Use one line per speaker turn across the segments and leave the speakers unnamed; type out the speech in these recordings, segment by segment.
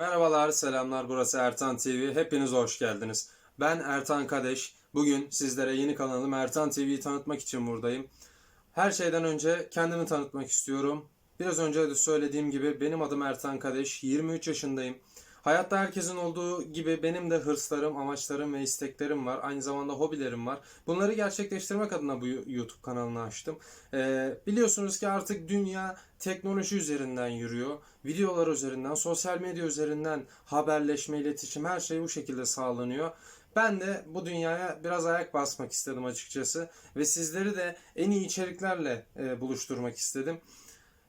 Merhabalar, selamlar. Burası Ertan TV. Hepiniz hoş geldiniz. Ben Ertan Kadeş. Bugün sizlere yeni kanalım Ertan TV'yi tanıtmak için buradayım. Her şeyden önce kendimi tanıtmak istiyorum. Biraz önce de söylediğim gibi benim adım Ertan Kadeş. 23 yaşındayım. Hayatta herkesin olduğu gibi benim de hırslarım, amaçlarım ve isteklerim var. Aynı zamanda hobilerim var. Bunları gerçekleştirmek adına bu YouTube kanalını açtım. Ee, biliyorsunuz ki artık dünya teknoloji üzerinden yürüyor. Videolar üzerinden, sosyal medya üzerinden haberleşme, iletişim her şey bu şekilde sağlanıyor. Ben de bu dünyaya biraz ayak basmak istedim açıkçası ve sizleri de en iyi içeriklerle e, buluşturmak istedim.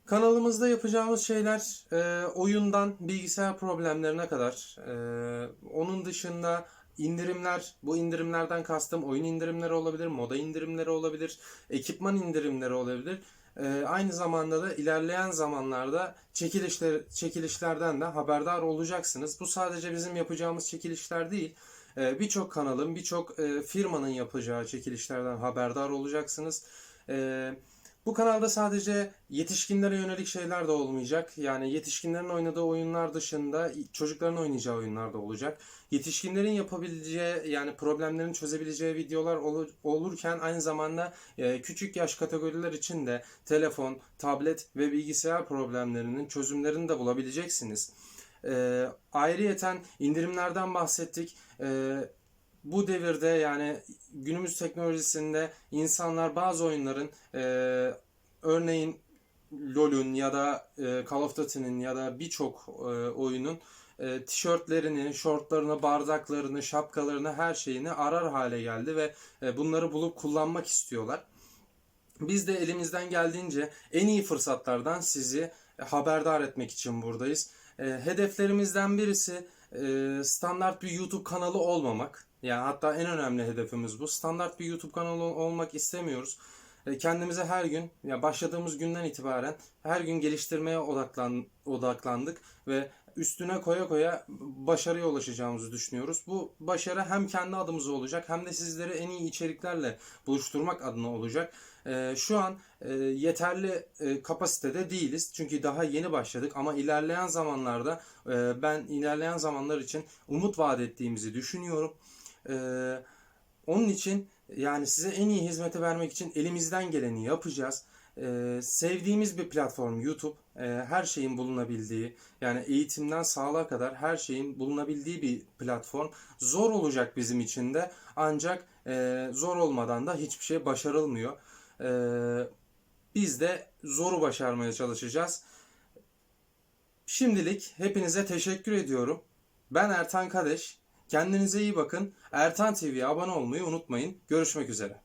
Kanalımızda yapacağımız şeyler e, oyundan bilgisayar problemlerine kadar. E, onun dışında indirimler, bu indirimlerden kastım oyun indirimleri olabilir, moda indirimleri olabilir, ekipman indirimleri olabilir. E, aynı zamanda da ilerleyen zamanlarda çekilişler, çekilişlerden de haberdar olacaksınız. Bu sadece bizim yapacağımız çekilişler değil. E, birçok kanalın, birçok e, firmanın yapacağı çekilişlerden haberdar olacaksınız. E, bu kanalda sadece yetişkinlere yönelik şeyler de olmayacak. Yani yetişkinlerin oynadığı oyunlar dışında çocukların oynayacağı oyunlar da olacak. Yetişkinlerin yapabileceği yani problemlerini çözebileceği videolar olur, olurken aynı zamanda e, küçük yaş kategoriler için de telefon, tablet ve bilgisayar problemlerinin çözümlerini de bulabileceksiniz. E, ayrıyeten indirimlerden bahsettik. E, bu devirde yani günümüz teknolojisinde insanlar bazı oyunların e, örneğin LoL'ün ya da e, Call of Duty'nin ya da birçok e, oyunun e, tişörtlerini, şortlarını, bardaklarını, şapkalarını, her şeyini arar hale geldi ve e, bunları bulup kullanmak istiyorlar. Biz de elimizden geldiğince en iyi fırsatlardan sizi haberdar etmek için buradayız. E, hedeflerimizden birisi e, standart bir YouTube kanalı olmamak. Yani hatta en önemli hedefimiz bu. Standart bir YouTube kanalı olmak istemiyoruz. E, Kendimize her gün, ya başladığımız günden itibaren her gün geliştirmeye odaklan, odaklandık ve üstüne koya koya başarıya ulaşacağımızı düşünüyoruz. Bu başarı hem kendi adımıza olacak hem de sizleri en iyi içeriklerle buluşturmak adına olacak. E, Şu an e, yeterli kapasitede değiliz. Çünkü daha yeni başladık ama ilerleyen zamanlarda ben ilerleyen zamanlar için umut vaat ettiğimizi düşünüyorum. Ee, onun için yani size en iyi hizmeti vermek için elimizden geleni yapacağız. Ee, sevdiğimiz bir platform YouTube. Ee, her şeyin bulunabildiği yani eğitimden sağlığa kadar her şeyin bulunabildiği bir platform. Zor olacak bizim için de ancak e, zor olmadan da hiçbir şey başarılmıyor. Ee, biz de zoru başarmaya çalışacağız. Şimdilik hepinize teşekkür ediyorum. Ben Ertan Kadeş. Kendinize iyi bakın. Ertan TV'ye abone olmayı unutmayın. Görüşmek üzere.